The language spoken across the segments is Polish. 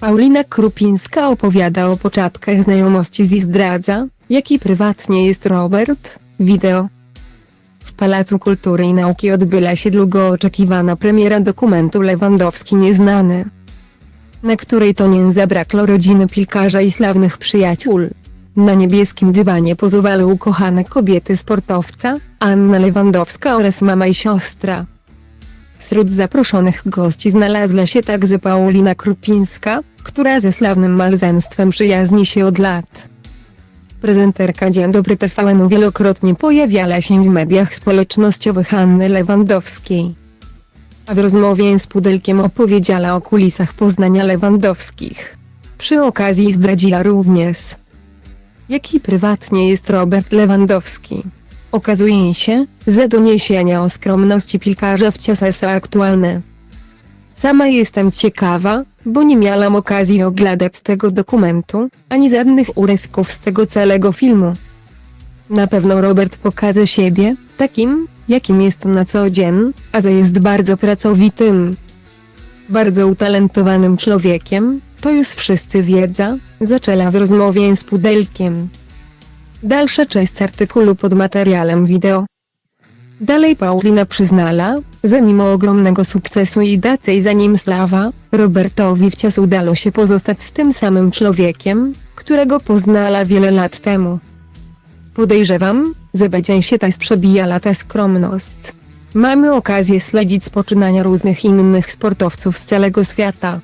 Paulina Krupińska opowiada o początkach znajomości z i zdradza, jaki prywatnie jest Robert. Wideo. W Pałacu Kultury i Nauki odbyła się długo oczekiwana premiera dokumentu Lewandowski Nieznany, na której to nie zabrakło rodziny piłkarza i sławnych przyjaciół. Na niebieskim dywanie pozowały ukochane kobiety sportowca, Anna Lewandowska oraz mama i siostra. Wśród zaproszonych gości znalazła się także Paulina Krupińska, która ze sławnym małżeństwem przyjaźni się od lat. Prezenterka Dzień Dobry TVN wielokrotnie pojawiała się w mediach społecznościowych Anny Lewandowskiej. A w rozmowie z Pudelkiem opowiedziała o kulisach poznania Lewandowskich. Przy okazji zdradziła również, jaki prywatnie jest Robert Lewandowski. Okazuje się, że doniesienia o skromności piłkarza wciąż są aktualne. Sama jestem ciekawa, bo nie miałam okazji oglądać tego dokumentu, ani żadnych urywków z tego całego filmu. Na pewno Robert pokaże siebie, takim, jakim jest na co dzień, a że jest bardzo pracowitym, bardzo utalentowanym człowiekiem, to już wszyscy wiedzą, zaczęła w rozmowie z Pudelkiem. Dalsza część artykułu pod materiałem wideo. Dalej Paulina przyznala, że mimo ogromnego sukcesu i dacej za nim sława, Robertowi wciąż udało się pozostać z tym samym człowiekiem, którego poznała wiele lat temu. Podejrzewam, że będzie się ta przebijała ta skromność. Mamy okazję śledzić poczynania różnych innych sportowców z całego świata.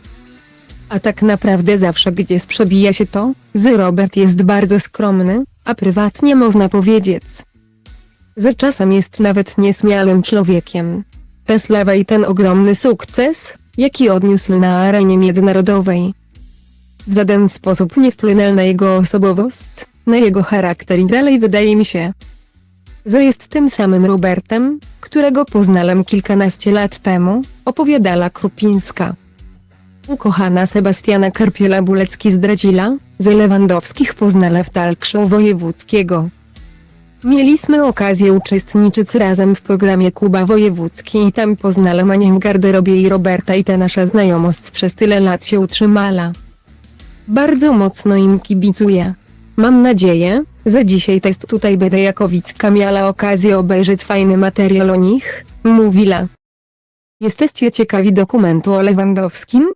A tak naprawdę zawsze gdzie przebija się to, że Robert jest bardzo skromny, a prywatnie można powiedzieć, że czasem jest nawet niesmiałym człowiekiem. Ta sława i ten ogromny sukces, jaki odniósł na arenie międzynarodowej, w żaden sposób nie wpłynął na jego osobowość, na jego charakter i dalej wydaje mi się, że jest tym samym Robertem, którego poznałem kilkanaście lat temu, opowiadała Krupińska. Ukochana Sebastiana Karpiela-Bulecki zdradziła, że Lewandowskich poznała w talk show wojewódzkiego. Mieliśmy okazję uczestniczyć razem w programie Kuba Wojewódzki i tam poznałem Anię w garderobie i Roberta i ta nasza znajomość przez tyle lat się utrzymała. Bardzo mocno im kibicuję. Mam nadzieję, że dzisiaj test tutaj będę jako widzka miała okazję obejrzeć fajny materiał o nich, mówiła. Jesteście ciekawi dokumentu o Lewandowskim?